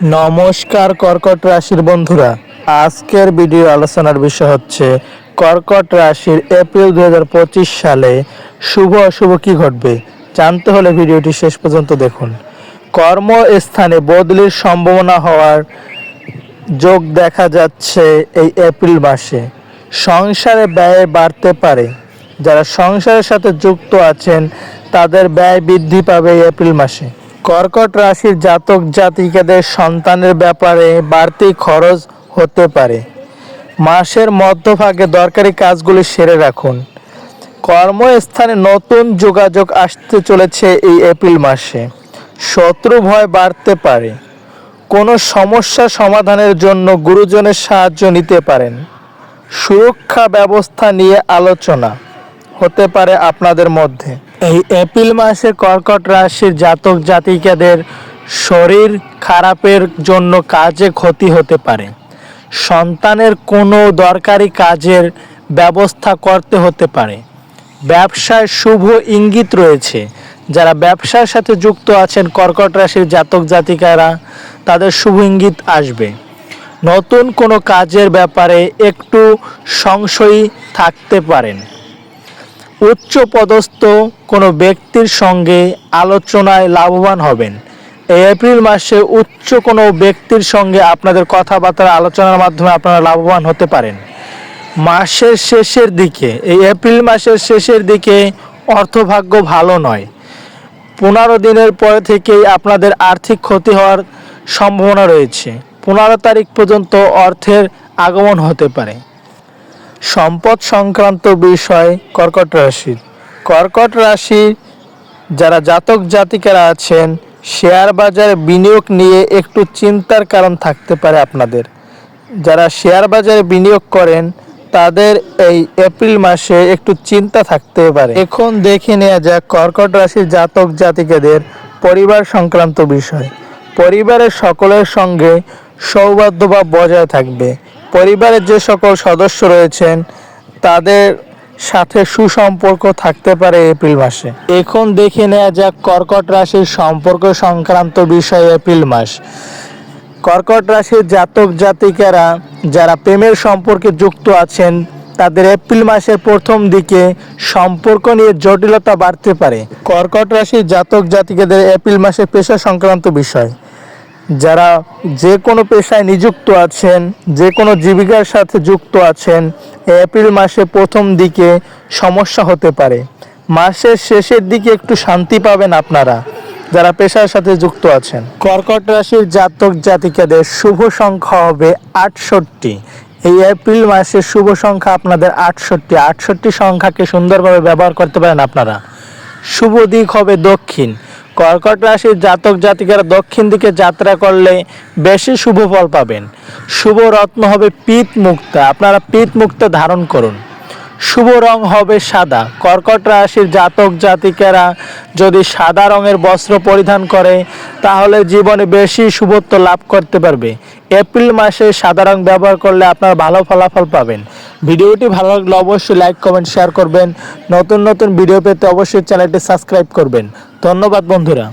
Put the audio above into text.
নমস্কার কর্কট রাশির বন্ধুরা। আজকের ভিডিও আলোচনার বিষয় হচ্ছে, কর্কট রাশির এপ্রিল দু হাজার পঁচিশ সালে শুভ অশুভ কি ঘটবে? জানতে হলে ভিডিওটি শেষ পর্যন্ত দেখুন। কর্মস্থানে বদলির সম্ভাবনা হওয়ার যোগ দেখা যাচ্ছে এই এপ্রিল মাসে। সংসারে ব্যয় বাড়তে পারে। যারা সংসারের সাথে যুক্ত আছেন, তাদের ব্যয় বৃদ্ধি পাবে এই এপ্রিল মাসে। কর্কট রাশির জাতক জাতিকাদের সন্তানের ব্যাপারে বাড়তি খরচ হতে পারে। মাসের মধ্যভাগে দরকারি কাজগুলি সেরে রাখুন। কর্মস্থানে নতুন যোগাযোগ আসতে চলেছে এই এপ্রিল মাসে। শত্রু ভয় বাড়তে পারে। কোনো সমস্যা সমাধানের জন্য গুরুজনের সাহায্য নিতে পারেন। সুরক্ষা ব্যবস্থা নিয়ে আলোচনা হতে পারে আপনাদের মধ্যে। এই এপ্রিল মাসে কর্কট রাশির জাতক জাতিকাদের শরীর খারাপের জন্য কাজে ক্ষতি হতে পারে। সন্তানের কোনো দরকারি কাজের ব্যবস্থা করতে হতে পারে। ব্যবসায় শুভ ইঙ্গিত রয়েছে। যারা ব্যবসার সাথে যুক্ত আছেন কর্কট রাশির জাতক জাতিকারা, তাদের শুভ ইঙ্গিত আসবে। নতুন কোনো কাজের ব্যাপারে একটু সংশয়ী থাকতে পারেন। উচ্চ পদস্থ কোনো ব্যক্তির সঙ্গে আলোচনায় লাভবান হবেন। এই এপ্রিল মাসে উচ্চ কোনো ব্যক্তির সঙ্গে আপনাদের কথাবার্তা আলোচনার মাধ্যমে আপনারা লাভবান হতে পারেন। মাসের শেষের দিকে, এই এপ্রিল মাসের শেষের দিকে অর্থভাগ্য ভালো নয়। পনেরো দিনের পরে থেকেই আপনাদের আর্থিক ক্ষতি হওয়ার সম্ভাবনা রয়েছে। পনেরো তারিখ পর্যন্ত অর্থের আগমন হতে পারে। সম্পদ সংক্রান্ত বিষয় কর্কট রাশির কর্কট রাশি যারা জাতক জাতিকারা আছেন, শেয়ার বাজারে বিনিয়োগ নিয়ে একটু চিন্তার কারণ থাকতে পারে আপনাদের। যারা শেয়ার বাজারে বিনিয়োগ করেন, তাদের এই এপ্রিল মাসে একটু চিন্তা থাকতে পারে। এখন দেখে নেওয়া যাক কর্কট রাশির জাতক জাতিকাদের পরিবার সংক্রান্ত বিষয়। পরিবারের সকলের সঙ্গে সৌহার্দ্যভাব বজায় থাকবে। পরিবারের যে সকল সদস্য রয়েছেন, তাদের সাথে সুসম্পর্ক থাকতে পারে এপ্রিল মাসে। এখন দেখে নেওয়া যাক কর্কট রাশির সম্পর্ক সংক্রান্ত বিষয় এপ্রিল মাস। কর্কট রাশির জাতক জাতিকারা যারা প্রেমের সম্পর্কে যুক্ত আছেন, তাদের এপ্রিল মাসের প্রথম দিকে সম্পর্ক নিয়ে জটিলতা বাড়তে পারে। কর্কট রাশির জাতক জাতিকাদের এপ্রিল মাসে পেশা সংক্রান্ত বিষয়। যারা যে কোনো পেশায় নিযুক্ত আছেন, যে কোনো জীবিকার সাথে যুক্ত আছেন এপ্রিল মাসে প্রথম দিকে সমস্যা হতে পারে। মাসের শেষের দিকে একটু শান্তি পাবেন আপনারা, যারা পেশার সাথে যুক্ত আছেন। কর্কট রাশির জাতক জাতিকাদের শুভ সংখ্যা হবে আটষট্টি। এই এপ্রিল মাসের শুভ সংখ্যা আপনাদের আটষট্টি। আটষট্টি সংখ্যাকে সুন্দরভাবে ব্যবহার করতে পারেন আপনারা। শুভ দিক হবে দক্ষিণ। কর্কট রাশির জাতক জাতিকারা দক্ষিণ দিকে যাত্রা করলে বেশি শুভ ফল পাবেন। শুভ রত্ন হবে পিত মুক্তা আপনারা পিত মুক্তা ধারণ করুন। শুভ রং হবে সাদা। কর্কট রাশির জাতক জাতিকারা যদি সাদা রঙের বস্ত্র পরিধান করে, তাহলে জীবনে বেশি শুভত্ব লাভ করতে পারবে। এপ্রিল মাসে সাদা রং ব্যবহার করলে আপনারা ভালো ফলাফল পাবেন। ভিডিওটি ভালো লাগলে অবশ্যই লাইক, কমেন্ট, শেয়ার করবেন। নতুন নতুন ভিডিও পেতে অবশ্যই চ্যানেলটি সাবস্ক্রাইব করবেন। ধন্যবাদ বন্ধুরা।